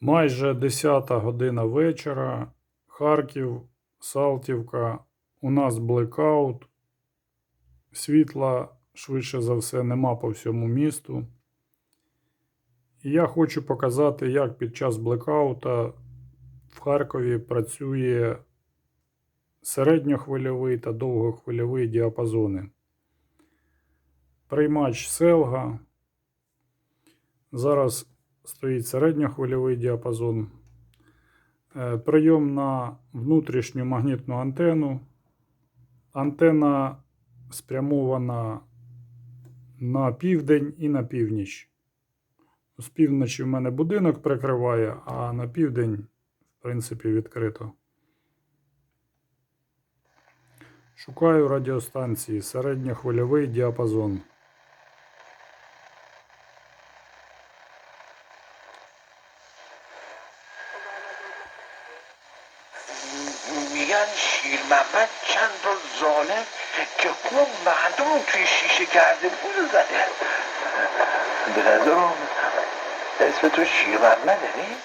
Майже 10 година вечора. Харків, Салтівка. У нас блекаут. Світла, швидше за все, нема по всьому місту. І я хочу показати, як під час блекаута в Харкові працює середньохвильовий та довгохвильовий діапазони. Приймач Селга. Зараз стоїть середньохвильовий діапазон. Е, Прийом на внутрішню магнітну антенну. Антенна спрямована на південь і на північ. З півночі в мене будинок прикриває, а на південь, в принципі, відкрито. Шукаю радіостанції середньохвильовий діапазон. میگن شیر محمد چند بار ظالم که خوب مردم توی شیشه کرده بود و زده به نظرم اسم تو شیر محمده نی؟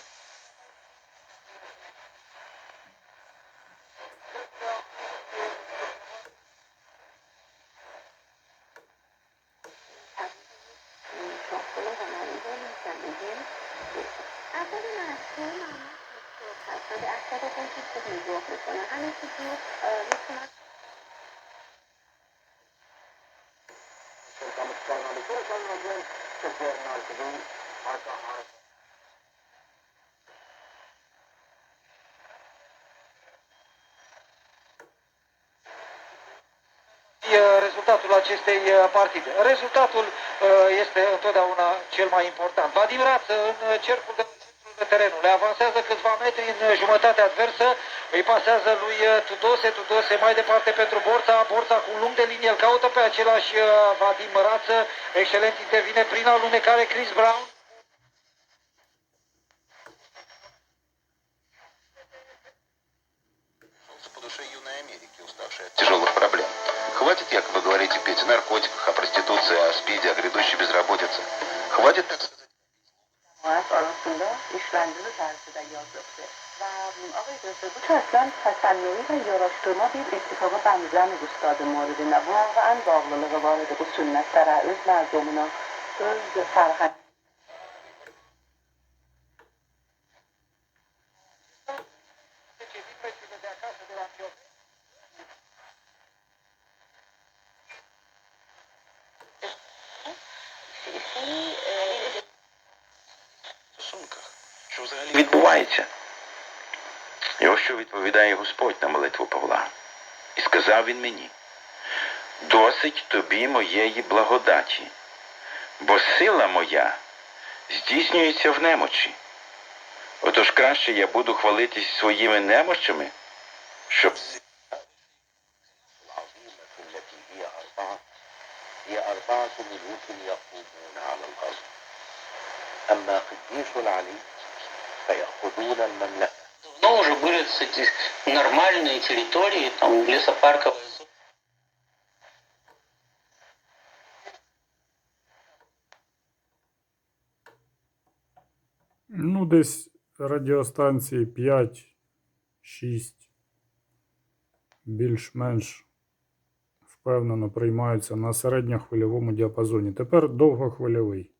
E, rezultatul acestei e, partide. Rezultatul e, este întotdeauna cel mai important. Vadim Rață în e, cercul de de terenului. Avansează câțiva metri în e, jumătatea adversă. Îi pasează lui e, Tudose. Tudose mai departe pentru Borța. Borța cu un lung de linie. Îl caută pe același e, Vadim Rață. Excelent intervine prin alunecare Chris Brown. тяжелых проблем. Хватит, як вы говорите, петь о наркотиках, о проституции, о спиде, о gredущей безработице. Хватит, так сказать, حمایت آرانسولا ایشلندی رو ترسیده یازده و آقای دوسته بود چه اصلا تصنیوی و یاراشتو ما دید اتفاقا بندن گستاد مورد نه واقعا باغلالقه وارد و سنت در عرض مردمونا جز فرهنگ Що взагалі відбувається? І ось що відповідає Господь на молитву Павла. І сказав він мені: досить тобі моєї благодаті, бо сила моя здійснюється в немочі. Отож краще я буду хвалитись своїми немощами, щоб التي هي أربعة هي أربعة ملوك يقومون على الأرض أما قديس العلي فيأخذون المملكة давно уже были кстати, нормальные территории, там лесопарковые зоны. Ну, десь радіостанції 5-6 більш-менш впевнено приймаються на середньохвильовому діапазоні. Тепер довгохвильовий.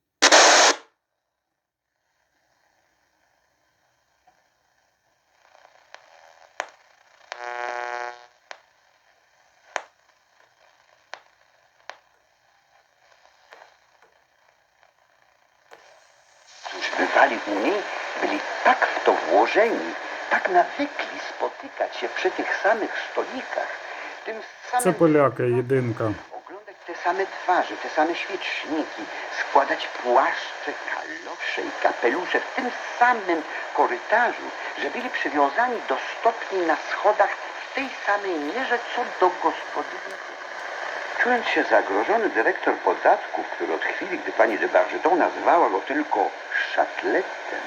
którzy bywali u niej, byli tak w to włożeni, tak nawykli spotykać się przy tych samych stolikach, tym Це samym поляки, єдинка. oglądać te same twarze, te same świeczniki, składać płaszcze, kalosze i kapelusze w tym samym korytarzu, że byli przywiązani do stopni na schodach w tej samej mierze co do gospodyni. Czując się zagrożony, dyrektor podatków, który od chwili, gdy pani de Bargeton nazwała go tylko szatletem,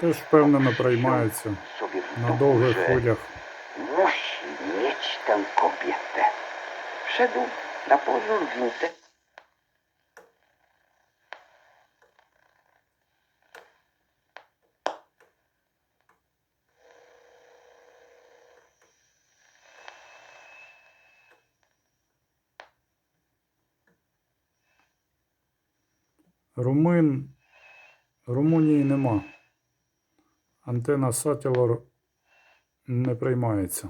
Теж впевнено приймаються sobie w на duchu, довгих że хвилях. musi mieć tę kobietę. Wszedł na pozór wintę. Румин. Румунії нема. Антена Сателор не приймається.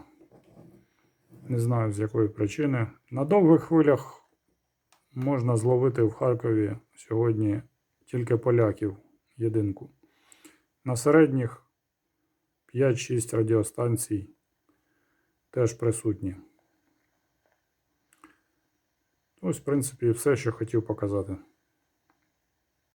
Не знаю з якої причини. На довгих хвилях можна зловити в Харкові сьогодні тільки поляків єдинку. На середніх 5-6 радіостанцій теж присутні. Ось, в принципі, все, що хотів показати.